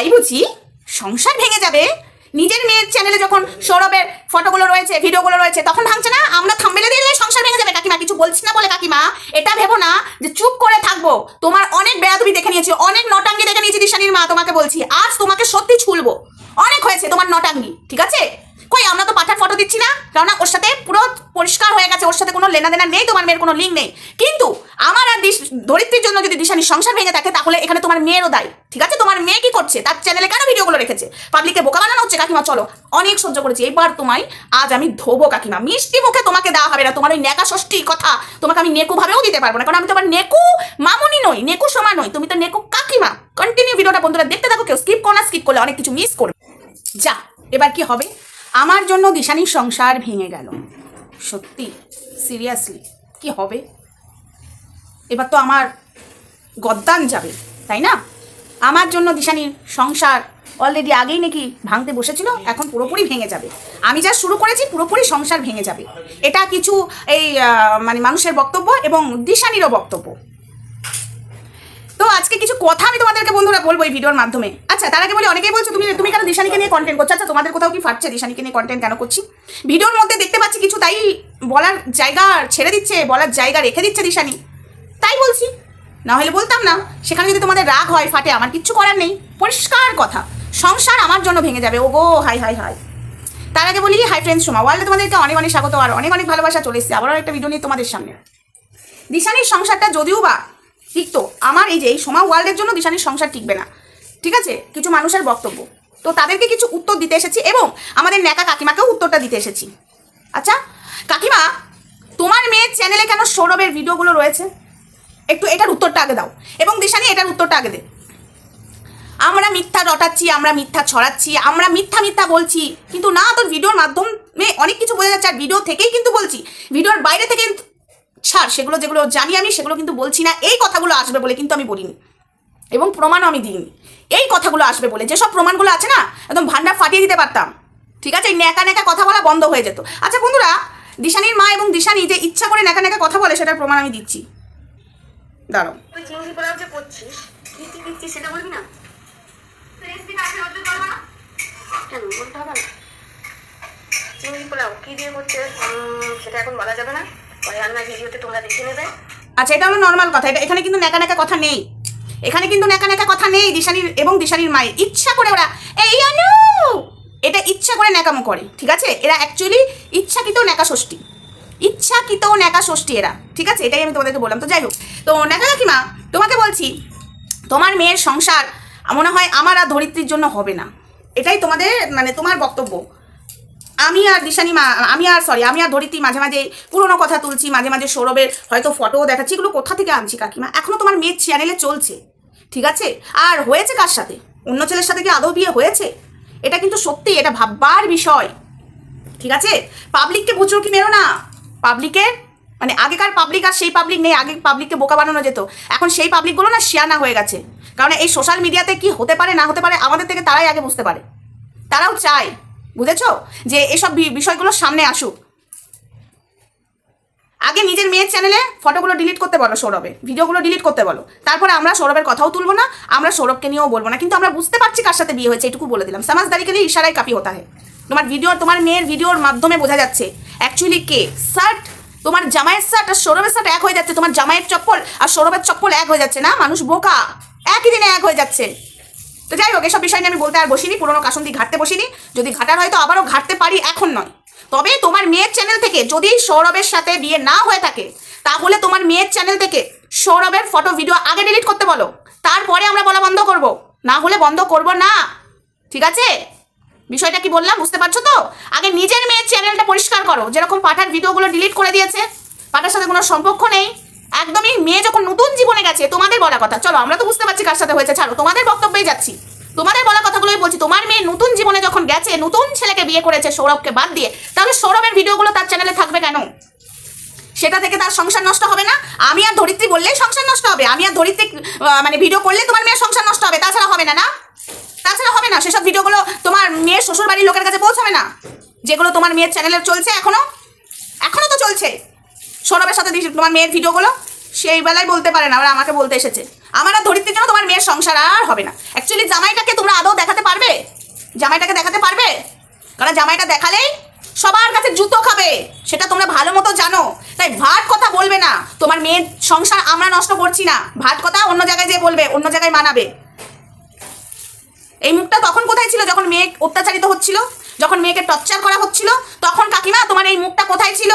তাই বুঝি সংসার ভেঙে যাবে? নিজের মেয়ের চ্যানেলে যখন সৌরভের ফটোগুলো রয়েছে ভিডিওগুলো রয়েছে, তখন ভাঙছে না? আমরা থাম্বেলে দিলে সংসার ভেঙে যাবে, কাকিমা? কিছু বলছি না বলে, কাকিমা? এটা ভেবো না যে চুপ করে থাকব। তোমার অনেক বেয়াদবি দেখে নিয়েছি, অনেক নটাঙ্গি দেখে নিয়েছি দিশানির মা, তোমাকে বলছি। আজ তোমাকে সত্যি ছুলবো। অনেক হয়েছে তোমার নটাঙ্গি, ঠিক আছে? কই, আমরা তো পাঠার ফটো দিচ্ছি না, কেননা ওর সাথে পুরো পরিষ্কার হয়ে গেছে, ওর সাথে কোনো লেনাদেনা নেই, তোমার মেয়ের কোনো লিঙ্ক নেই। কিন্তু আমার আর ধরিত্রীর জন্য যদি দিশানির সংসার ভেঙে থাকে তাহলে এখানে তোমার মেয়েরও দায়। ঠিক আছে? তোমার মেয়ে কি করছে? তার চ্যানেলে কেন ভিডিওগুলো রেখেছে? পাবলিককে বোকা বানানো হচ্ছে? কাকিমা, চলো। অনেক সহ্য করেছি। এবার তোমায়, আজ আমি ধোবো, কাকিমা। মিষ্টি মুখে তোমাকে দেওয়া হবে না। তোমার ওই নেকা ষষ্ঠী কথা তোমাকে আমি নেকু ভাবেও দিতে পারব না। কারণ আমি তোমার নেকু মামুনি নই, নেকু সমান নই। তুমি তো নেকু কাকিমা। কন্টিনিউ ভিডিওটা বন্ধুরা দেখতে থাকো, কেউ স্কিপ করো না স্কিপ করলে অনেক কিছু মিস করবে। যা, এবার কি হবে? আমার জন্য দিশানির সংসার ভেঙে গেল। সত্যি? সিরিয়াসলি কি হবে? এবার তো আমার গদ্দান যাবে, তাই না? আমার জন্য দিশানির সংসার অলরেডি আগেই নাকি ভাঙতে বসেছিল, এখন পুরোপুরি ভেঙে যাবে। আমি যা শুরু করেছি, পুরোপুরি সংসার ভেঙে যাবে। এটা কিছু এই মানে মানুষের বক্তব্য এবং দিশানিরও বক্তব্য। তো আজকে কিছু কথা আমি তোমাদেরকে বন্ধুরা বলব এই ভিডিওর মাধ্যমে। আচ্ছা তার আগে বলি, অনেকেই বলছো তুমি তুমি কেন দিশানিকে নিয়ে কন্টেন্ট করছ? আচ্ছা তোমাদের কোথাও কি ফাটছে দিশানিকে নিয়ে কন্টেন্ট কেন করছি? ভিডিওর মধ্যে দেখতে পাচ্ছি কিছু, তাই বলার জায়গা ছেড়ে দিচ্ছে, বলার জায়গা রেখে দিচ্ছে দিশানি। তাই বলছি। না হলে বলতাম না, সেখানে যদি তোমাদের রাগ হয়, ফাটে, আমার কিচ্ছু করার নেই। পরিষ্কার কথা, সংসার আমার জন্য ভেঙে যাবে ও গো হাই হাই হাই। তার আগে বলি হাই ফ্রেন্ডস সোমা ওয়ার্ল্ডে তোমাদেরকে অনেক অনেক স্বাগত, আর অনেক অনেক ভালোবাসা চলে এসেছে, আবারও একটা ভিডিও নিয়ে তোমাদের সামনে। দিশানির সংসারটা যদিও বা টিকতো আমার এই যে এই সোমা ওয়ার্ল্ডের জন্য দিশানির সংসার টিকবে না। ঠিক আছে? কিছু মানুষের বক্তব্য। তো তাদেরকে কিছু উত্তর দিতে এসেছি এবং আমাদের ন্যাকা কাকিমাকেও উত্তরটা দিতে এসেছি। আচ্ছা কাকিমা, তোমার মেয়ের চ্যানেলে কেন সৌরভের ভিডিওগুলো রয়েছে? একটু এটার উত্তরটা আগে দাও। এবং দিশানি, এটার উত্তরটা আগে দে। আমরা মিথ্যা রটাচ্ছি, আমরা মিথ্যা ছড়াচ্ছি, আমরা মিথ্যা মিথ্যা বলছি। কিন্তু না, তোর ভিডিওর মাধ্যমে অনেক কিছু বোঝা যাচ্ছে। আর ভিডিও থেকেই কিন্তু বলছি। ভিডিওর বাইরে থেকে ছাড়, সেগুলো যেগুলো জানি আমি, সেগুলো কিন্তু বলছি না। এই কথাগুলো আসবে বলে কিন্তু আমি বলিনি। এবং প্রমাণও আমি দিইনি। এই কথাগুলো আসবে বলে, যেসব প্রমাণগুলো আছে না, একদম ভান্ডার ফাটিয়ে দিতে পারতাম। ঠিক আছে? এই ন্যাকা ন্যাকা কথা বলা বন্ধ হয়ে যেত। আচ্ছা বন্ধুরা, দিশানির মা এবং দিশানি যে ইচ্ছা করে ন্যাকা ন্যাকা কথা বলে, সেটার প্রমাণ আমি দিচ্ছি। কি দিয়ে সেটা এখন বলা যাবে না। আচ্ছা এটা হলো নর্মাল কথা। এটা এখানে কিন্তু ন্যাকা ন্যাকা কথা নেই। এখানে কিন্তু ন্যাকা ন্যাকা কথা নেই দিশানির এবং দিশানির মায়ের। ইচ্ছা করে ওরা এই অনু এটা ইচ্ছা করে ন্যাকামো করে, ঠিক আছে? এরা অ্যাকচুয়ালি ইচ্ছাকৃত ন্যাকা ষষ্ঠী। ইচ্ছাকৃত ন্যাকা ষষ্ঠী এরা, ঠিক আছে? এটাই আমি তোমাদেরকে বললাম। তো যাই হোক, তো ন্যাকা কাকিমা, তোমাকে বলছি, তোমার মেয়ের সংসার মনে হয় আমার আর ধরিত্রীর জন্য হবে না। এটাই তোমাদের মানে তোমার বক্তব্য। আমি আর দিশানি আমি আর সরি আমি আর ধরিত্রী মাঝে মাঝে পুরোনো কথা তুলছি, মাঝে মাঝে সৌরভের হয়তো ফটোও দেখাচ্ছি, এগুলো কোথা থেকে আনছি কাকিমা? এখনও তোমার মেয়ের চ্যানেলে চলছে, ঠিক আছে? আর হয়েছে কার সাথে? অন্য ছেলের সাথে কি আদৌ বিয়ে হয়েছে? এটা কিন্তু সত্যি, এটা ভাববার বিষয়, ঠিক আছে? পাবলিককে বুঝো কি মেরো না পাবলিকের মানে আগেকার পাবলিক আর সেই পাবলিক নেই, আগে পাবলিককে বোকা বানানো যেত, এখন সেই পাবলিকগুলো না শিয়ানা হয়ে গেছে, কারণ এই সোশ্যাল মিডিয়াতে কি হতে পারে, না হতে পারে, আমাদের থেকে তারাই আগে বুঝতে পারে, তারাও চায় বুঝেছ? যে এসব বিষয়গুলো সামনে আসুক। আগে নিজের মেয়ের চ্যানেলে ফটোগুলো ডিলিট করতে বলো সৌরভে। ভিডিওগুলো ডিলিট করতে বলো। তারপরে আমরা সৌরভের কথাও তুলবো না, আমরা সৌরভকে নিয়েও বলব না। কিন্তু আমরা বুঝতে পারছি কার সাথে বিয়ে হয়েছে, এটুকু বলে দিলাম। সমাজদারি কে লিয়ে ইশারায় কাপি হতা হয়। তোমার ভিডিও তোমার মেয়ের ভিডিওর মাধ্যমে বোঝা যাচ্ছে অ্যাকচুয়ালি কে? শার্ট তোমার জামাইয়ের শার্ট আর সৌরভের শার্ট এক হয়ে যাচ্ছে। তোমার জামাইয়ের চপ্পল আর সৌরভের চপ্পল এক হয়ে যাচ্ছে না? মানুষ বোকা। একই দিনে এক হয়ে যাচ্ছে। তো যাই হোক, এসব বিষয় নিয়ে আমি বলতে আর বসিনি, পুরোনো কাসন্দি ঘাটতে বসিনি। যদি ঘাটার হয়তো আবারও ঘাটতে পারি, এখন নয়। তবে তোমার মেয়ের চ্যানেল থেকে যদি সৌরভের সাথে বিয়ে না হয়ে থাকে, তাহলে তোমার মেয়ের চ্যানেল থেকে সৌরভের ফটো ভিডিও আগে ডিলিট করতে বলো। তারপরে আমরা বলা বন্ধ করব। না হলে বন্ধ করব না। ঠিক আছে? বিষয়টা কি বললাম, বুঝতে পারছ তো? আগে নিজের মেয়ের চ্যানেলটা পরিষ্কার করো। যেরকম পাঠার ভিডিওগুলো ডিলিট করে দিয়েছে, পাঠার সাথে কোনো সম্পর্ক নেই। একদমই মেয়ে যখন নতুন জীবনে গেছে, তোমাদের বলা কথা। চলো, আমরা তো বুঝতে পারছি কার সাথে হয়েছে। ছাড়ো, তোমাদের বক্তব্যেই যাচ্ছি। তোমাদের বলা কথাগুলোই বলছি, তোমার মেয়ে নতুন জীবনে যখন গেছে, নতুন ছেলেকে বিয়ে করেছে সৌরভকে বাদ দিয়ে, তাহলে সৌরভের ভিডিওগুলো তার চ্যানেলে থাকবে কেন? সেটা থেকে তার সংসার নষ্ট হবে না? আমি আর ধরিত্রী বললেই সংসার নষ্ট হবে। আমি আর ধরিত্রী মানে ভিডিও করলে তোমার মেয়ের সংসার নষ্ট হবে। তাছাড়া হবে না না? তাছাড়া হবে না? সেসব ভিডিওগুলো তোমার মেয়ের শ্বশুর বাড়ির লোকের কাছে পৌঁছাবে না? যেগুলো তোমার মেয়ের চ্যানেলে চলছে এখনও? এখনও তো চলছে। সৌরভের সাথে তোমার মেয়ের ভিডিওগুলো সেই বেলায় বলতে পারে না, ওরা আমাকে বলতে এসেছে। আমার আর ধরিত্রীর জন্য তোমার মেয়ের সংসার আর হবে না। অ্যাকচুয়ালি জামাইটাকে তোমরা আদৌ দেখাতে পারবে? জামাইটাকে দেখাতে পারবে? কারণ জামাইটা দেখালেই সবার কাছে জুতো খাবে, সেটা তোমরা ভালো মতো জানো। তাই ভাট কথা বলবে না। তোমার মেয়ের সংসার আমরা নষ্ট করছি না। ভাট কথা অন্য জায়গায় যেয়ে বলবে, অন্য জায়গায় মানাবে। এই মুখটা তখন কোথায় ছিল যখন মেয়ে অত্যাচারিত হচ্ছিল? যখন মেয়েকে টর্চার করা হচ্ছিল, তখন কাকিমা, তোমার এই মুখটা কোথায় ছিল?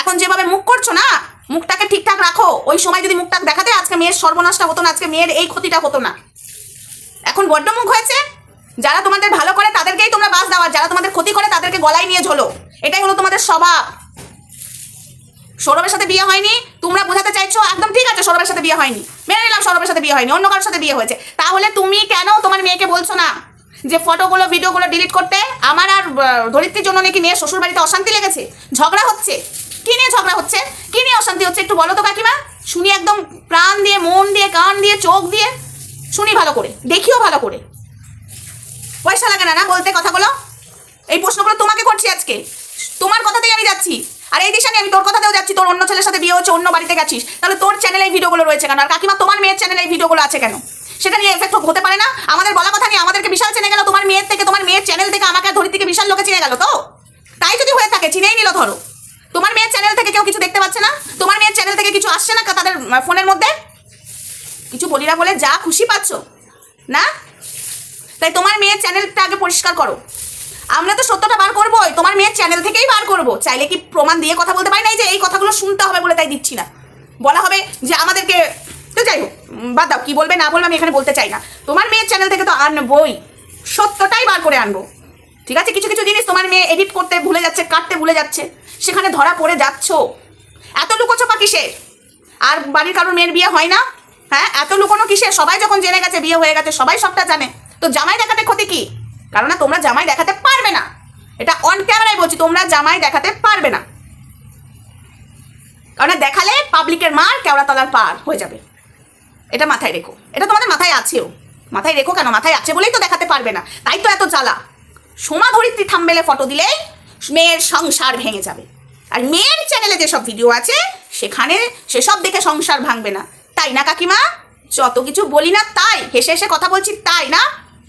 এখন যেভাবে মুখ করছ না, মুখটাকে ঠিকঠাক রাখো। ওই সময় যদি মুখটা দেখাতে, আজকে মেয়ের সর্বনাশটা হতো না, আজকে মেয়ের এই ক্ষতিটা হতো না। এখন বড্ড মুখ হয়েছে। যারা তোমাদের ভালো করে, তাদেরকেই তোমরা বাস দাও আর যারা তোমাদের ক্ষতি করে, তাদেরকে গলায় নিয়ে ঝোলো। এটাই হলো তোমাদের স্বভাব। সৌরভের সাথে বিয়ে হয়নি, তোমরা বোঝাতে চাইছো, একদম ঠিক আছে, সৌরভের সাথে বিয়ে হয়নি। মেনে নিলাম, সৌরভের সাথে বিয়ে হয়নি, অন্য কারোর সাথে বিয়ে হয়েছে। তাহলে তুমি কেন তোমার মেয়েকে বলছো না? যে ফটোগুলো, ভিডিওগুলো ডিলিট করতে আমার আর ধরিত্রীর জন্য নাকি মেয়ের শ্বশুর বাড়িতে অশান্তি লেগেছে? ঝগড়া হচ্ছে। কি নিয়ে ঝগড়া হচ্ছে? কি নিয়ে অশান্তি হচ্ছে একটু বলো তো কাকিমা? শুনি একদম প্রাণ দিয়ে, মন দিয়ে, কান দিয়ে, চোখ দিয়ে। শুনি ভালো করে, দেখিও ভালো করে। পয়সা লাগে না না বলতে কথাগুলো? এই প্রশ্নগুলো তোমাকে করছি আজকে। তোমার কথাতেই আমি যাচ্ছি। আর এই দিশানি আমি তোর কথাতেও যাচ্ছি। তোর অন্য ছেলের সাথে বিয়ে হচ্ছে অন্য বাড়িতে গেছিস। তাহলে তোর চ্যানেলে এই ভিডিওগুলো রয়েছে কেন? আর কাকিমা, তোমার মেয়ের চ্যানেলে এই ভিডিওগুলো আছে কেন? সেটা নিয়ে এফেক্ট হতে পারে না। আমাদের বলা কথা নিয়ে আমাদেরকে বিশাল চেনে গেল, তোমার মেয়ের থেকে, তোমার মেয়ের চ্যানেল থেকে আমাকে ধরি থেকে বিশাল লোকে চিনে গেল তো? তাই যদি হয়ে থাকে, চিনেই নিল ধরো। তোমার মেয়ের চ্যানেল থেকে কেউ কিছু দেখতে পাচ্ছে না? তোমার মেয়ের চ্যানেল থেকে কিছু আসছে না তাদের ফোনের মধ্যে? কিছু বলি না বলে, যা খুশি পাচ্ছ। না? তাই তোমার মেয়ের চ্যানেলটা আগে পরিষ্কার করো। আমরা তো সত্যটা বার করবোই, তোমার মেয়ের চ্যানেল থেকেই বার করব। চাইলে কি প্রমাণ দিয়ে কথা বলতে পারি না এই যে এই কথাগুলো শুনতে হবে বলে তাই দিচ্ছি না। বলা হবে যে আমাদেরকে যাই হোক বাদ দাও, কি বলবে না বলবে আমি এখানে বলতে চাই না। তোমার মেয়ের চ্যানেল থেকে তো আনবোই, সত্যটাই বার করে আনব। ঠিক আছে? কিছু কিছু জিনিস তোমার মেয়ে এডিট করতে ভুলে যাচ্ছে, কাটতে ভুলে যাচ্ছে, সেখানে ধরা পড়ে যাচ্ছ। এত লুকোচোপা কিসের আর বাড়ির কারোর মেয়ের বিয়ে হয় না? হ্যাঁ? এত লুকোনো কিসের সবাই যখন জেনে গেছে বিয়ে হয়ে গেছে, সবাই সবটা জানে। তো জামাই দেখাতে ক্ষতি কি? কারণ না তোমরা জামাই দেখাতে পারবে না। এটা অন ক্যামেরায় বলছি, তোমরা জামাই দেখাতে পারবে না। কারণ দেখালে পাবলিকের মার কেওড়াতলার পার হয়ে যাবে। এটা মাথায় রেখো। এটা তোমাদের মাথায় আছেও। মাথায় রেখো কেন? মাথায় আছে বলেই তো দেখাতে পারবে না। তাই তো এত জ্বালা। সোমা ধরিত্রী থাম্বেলে ফটো দিলেই মেয়ের সংসার ভেঙে যাবে। আর মেয়ের চ্যানেলে যেসব ভিডিও আছে, সেখানে সেসব দেখে সংসার ভাঙবে না। তাই না, কাকিমা? যত কিছু বলি না তাই, হেসে হেসে কথা বলছি তাই না?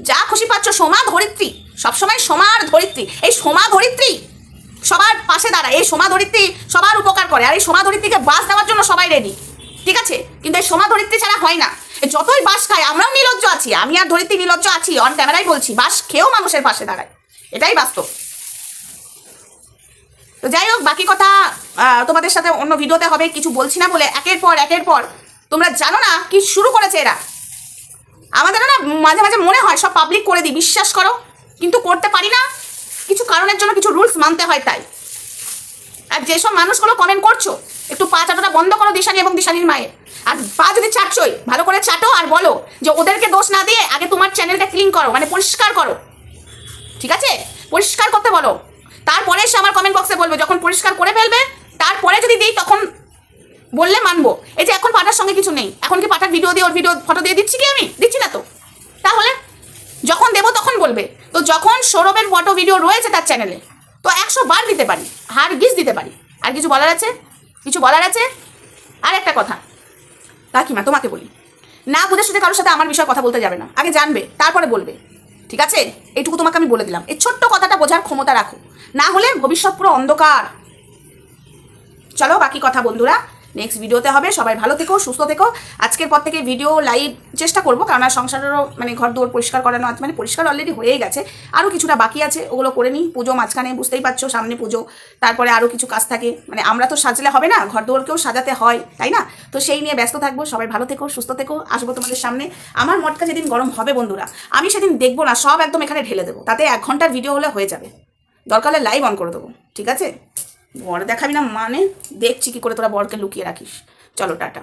যা খুশি পাচ্ছ সোমা ধরিত্রী সবসময় সোমা আর ধরিত্রী। এই সোমা ধরিত্রী সবার পাশে দাঁড়ায়। এই সোমা ধরিত্রী সবার উপকার করে। আর এই সোমা ধরিত্রীকে বাস দেওয়ার জন্য সবাই রেডি আছে, কিন্তু এই সোমা ধরিত্রী ছাড়া হয় না। যতই বাস খায়, আমরাও নির্লজ্জ আছি। আমি আর ধরিত্রী নির্লজ্জ আছি অন ক্যামেরাই বলছি বাস খেয়েও মানুষের পাশে দাঁড়ায়। এটাই বাস্তব। তো যাই হোক, বাকি কথা তোমাদের সাথে অন্য ভিডিওতে হবে, কিছু বলছি না বলে একের পর একের পর। তোমরা জানো না কি শুরু করেছে এরা। আমাদের না মাঝে মাঝে মনে হয় সব পাবলিক করে দিই, বিশ্বাস করো। কিন্তু করতে পারি না। কিছু কারণের জন্য কিছু রুলস মানতে হয় তাই। আর যেসব মানুষগুলো কমেন্ট করছ একটু পা চাটাটা বন্ধ করো দিশানি এবং দিশানির মায়ের। আর পা যদি চাটছোই, ভালো করে চাটো আর বলো যে ওদেরকে দোষ না দিয়ে আগে তোমার চ্যানেলটা ক্লিন করো মানে পরিষ্কার করো। ঠিক আছে? পরিষ্কার করতে বলো। তারপরে সে আমার কমেন্ট বক্সে বলবে, যখন পরিষ্কার করে ফেলবে, তারপরে যদি দিই তখন বললে মানবো। এই যে এখন পাটার সঙ্গে কিছু নেই। এখন কি পাটার ভিডিও দিয়ে ওর ভিডিও ফটো দিয়ে দিচ্ছি কি আমি? দিচ্ছি না তো। তাহলে যখন দেবো তখন বলবে। তো যখন সৌরভের ফটো ভিডিও রয়েছে তার চ্যানেলে তো একশো বার দিতে পারি। হার গিস দিতে পারি। আর কিছু বলার আছে? কিছু বলার আছে? আর একটা কথা। কাকিমা, তোমাকে বলি। না বুঝে শুধু কারোর সাথে আমার বিষয়ে কথা বলতে যাবে না। আগে জানবে, তারপরে বলবে। ঠিক আছে? এইটুকু তোমাকে আমি বলে দিলাম। এই ছোট্ট কথাটা বোঝার ক্ষমতা রাখো। না হলে ভবিষ্যৎ পুরো অন্ধকার। চলো বাকি কথা বন্ধুরা। নেক্সট ভিডিওতে হবে। সবাই ভালো থেকো, সুস্থ থেকো। আজকের পর থেকে ভিডিও লাইভ চেষ্টা করব, কারণ আর সংসারেরও মানে ঘর দুয়ার পরিষ্কার করানো আছে মানে পরিষ্কার অলরেডি হয়েই গেছে। আরও কিছুটা বাকি আছে, ওগুলো করে নিই। পুজো মাঝখানে, বুঝতেই পারছ, সামনে পুজো। তারপরে আরও কিছু কাজ থাকে। মানে আমরা তো সাজলে হবে না, ঘর দুয়ারকেও সাজাতে হয়, তাই না? তো সেই নিয়ে ব্যস্ত থাকব, সবাই ভালো থেকো, সুস্থ থেকো। আসব তোমাদের সামনে। আমার মটকা যেদিন গরম হবে বন্ধুরা, আমি সেদিন দেখব না, সব একদম এখানে ঢেলে দেবো। তাতে এক ঘণ্টার ভিডিও হলে হয়ে যাবে। দরকার হলে লাইভ অন করে দেবো, ঠিক আছে? বর দেখাবি না মানে দেখছি কি করে তোরা বরকে লুকিয়ে রাখিস। চলো টাটা।